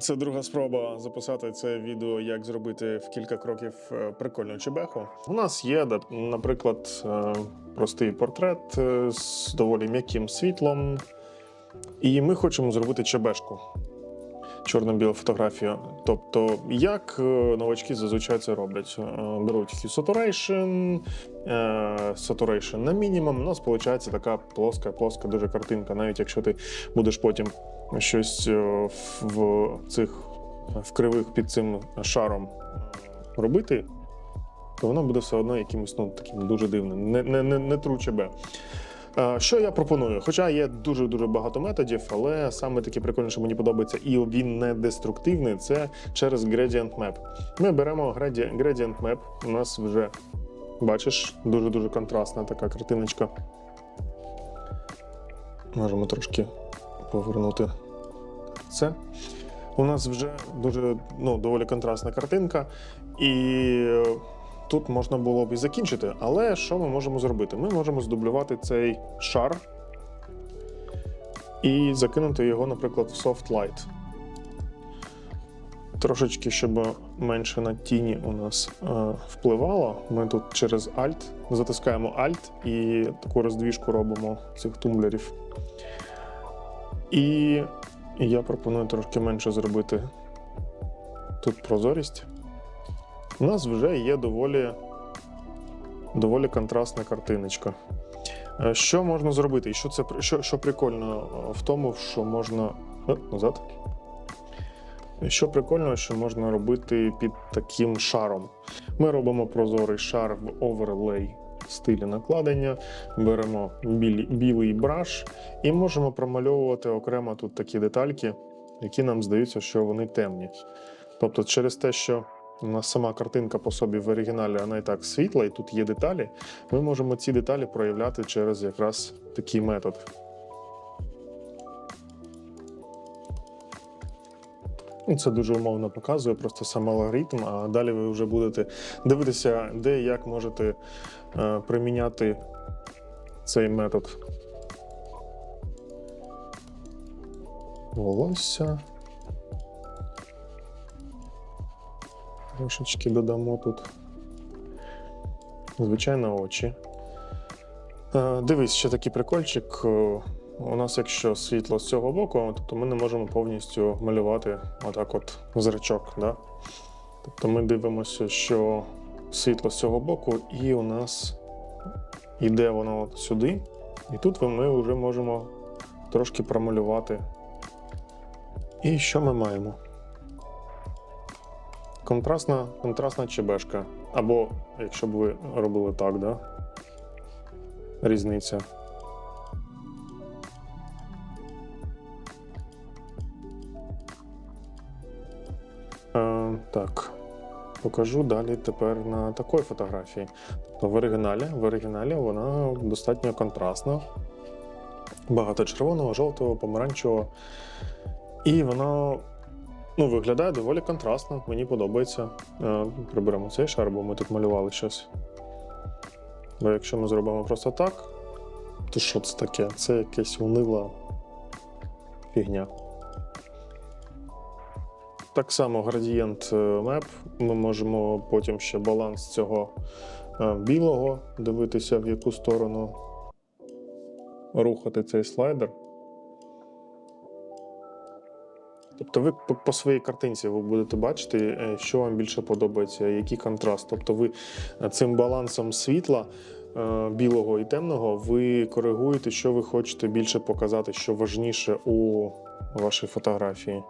Це друга спроба записати це відео, як зробити в кілька кроків е, прикольну чебеху. У нас є, наприклад, е, простий портрет е, з доволі м'яким світлом, і ми хочемо зробити чебешку. Чорно-білу фотографію. Тобто, як новачки зазвичай це роблять? Беруть saturation, saturation на мінімум. У нас виходить така плоска, плоска дуже картинка. Навіть якщо ти будеш потім щось е, в цих в кривих під цим шаром е, робити, то воно буде все одно якимось ну, таким дуже дивним, не, не, не, не ЧБ. Е, Що я пропоную? Хоча є дуже дуже багато методів, але саме таке прикольне, що мені подобається, і він не деструктивний, це через Gradient Map. Ми беремо Gradient Map, у нас вже бачиш дуже дуже контрастна така картиночка. Можемо трошки повернути це. У нас вже дуже ну, доволі контрастна картинка, і е, тут можна було б і закінчити. Але що ми можемо зробити? Ми можемо здублювати цей шар і закинути його, наприклад, в Soft Light. Трошечки, щоб менше на тіні у нас е, впливало. Ми тут через Alt затискаємо Alt і таку роздвіжку робимо цих тумблерів. І я пропоную трошки менше зробити тут прозорість. У нас вже є доволі, доволі контрастна картиночка. Е, Що можна зробити? І що це що, що прикольно е, в тому, що можна. Е, назад. Що прикольно, що можна робити під таким шаром. Ми робимо прозорий шар в оверлей стилі накладення, беремо білі, білий браш і можемо промальовувати окремо тут такі детальки, які нам здаються, що вони темні. Тобто, через те, що у нас сама картинка по собі в оригіналі вона і так світла, і тут є деталі, ми можемо ці деталі проявляти через якраз такий метод. Це дуже умовно показує, просто сам алгоритм, а далі ви вже будете дивитися, де і як можете е, приміняти цей метод. Волосся. Трошечки додамо тут. Звичайно, очі. Е, Дивись, ще такий прикольчик. У нас, якщо світло з цього боку, то ми не можемо повністю малювати отак от зрачок. Да? Тобто ми дивимося, що світло з цього боку, і у нас йде воно от сюди. І тут ми вже можемо трошки промалювати. І що ми маємо? Контрастна, контрастна чебешка. Або, якщо б ви робили так, да? Різниця. Так. Покажу далі тепер на такій фотографії. Тобто в оригіналі, в оригіналі вона достатньо контрастна. Багато червоного, жовтого, помаранчевого. І воно ну, виглядає доволі контрастно, мені подобається. Е, приберемо цей шар, бо ми тут малювали щось. Бо якщо ми зробимо просто так, то що це таке? Це якась унила фігня. Так само градієнт е, map. Ми можемо потім ще баланс цього е, білого дивитися, в яку сторону рухати цей слайдер. Тобто ви по- своїй картинці ви будете бачити, е, що вам більше подобається, який контраст. Тобто ви цим балансом світла білого і темного ви коригуєте, що ви хочете більше показати, що важніше у вашій фотографії.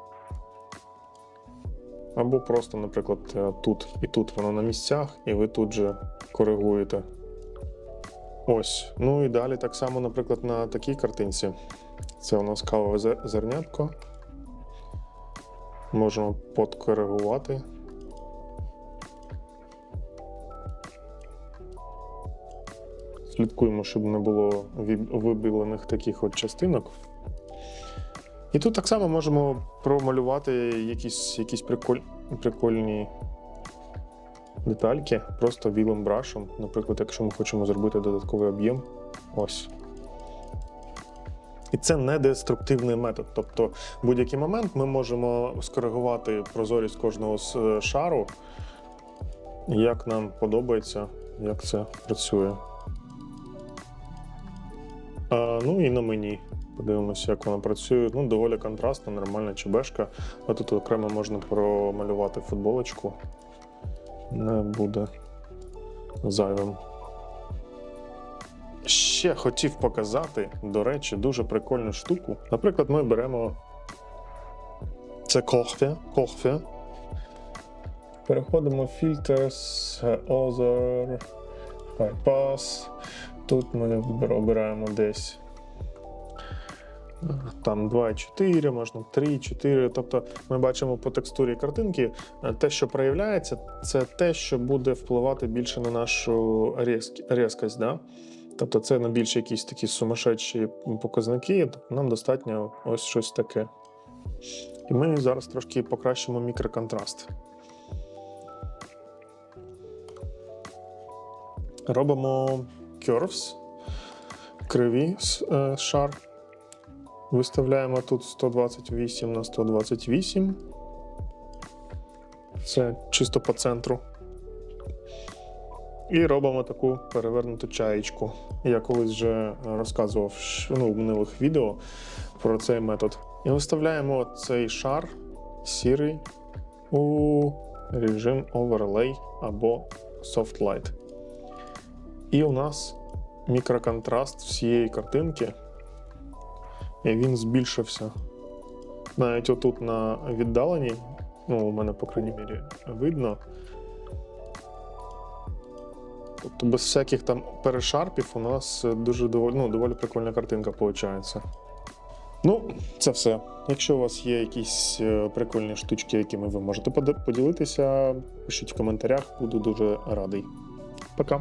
Або просто, наприклад, е, тут і тут воно на місцях, і ви тут же коригуєте. Ось. Ну і далі так само, наприклад, на такій картинці. Це у нас кавове зернятко. Можемо подкоригувати. Слідкуємо, щоб не було вибілених таких от частинок. І тут так само можемо промалювати якісь, якісь приколь, прикольні детальки просто білим брашем. Наприклад, якщо ми хочемо зробити додатковий об'єм, ось. І це не деструктивний метод. Тобто, в будь-який момент ми можемо скоригувати прозорість кожного е, шару, як нам подобається, як це працює. А, ну і на мені. Подивимося, як воно працює. Ну, доволі контрастна, нормальна чебешка. А тут окремо можна промалювати футболочку. Не буде зайвим. Ще хотів показати, до речі, дуже прикольну штуку. Наприклад, ми беремо це кохфе, кохфе. Переходимо в Filters, Other, Bypass. Тут ми обираємо десь там 2,4, можна 3,4. Тобто ми бачимо по текстурі картинки, е, те, що проявляється, це те, що буде впливати більше на нашу різк- різкость. Да? Тобто це на більш якісь такі сумасшедші показники, тобто нам достатньо ось щось таке. І ми зараз трошки покращимо мікроконтраст. Робимо curves, криві е, шар. Виставляємо тут 128 на 128. Це чисто по центру. І робимо таку перевернуту чаєчку. Я колись вже розказував ну, в минулих відео про цей метод. І виставляємо цей шар сірий у режим Overlay або Soft Light. І у нас мікроконтраст всієї картинки. Він збільшився. Навіть отут на віддаленні, ну, у мене, по крайній мірі, видно. Тобто без всяких там перешарпів у нас дуже доволі, ну, доволі прикольна картинка виходить. Ну, це все. Якщо у вас є якісь е, прикольні штучки, якими ви можете поділитися, пишіть в коментарях, буду дуже радий. Пока.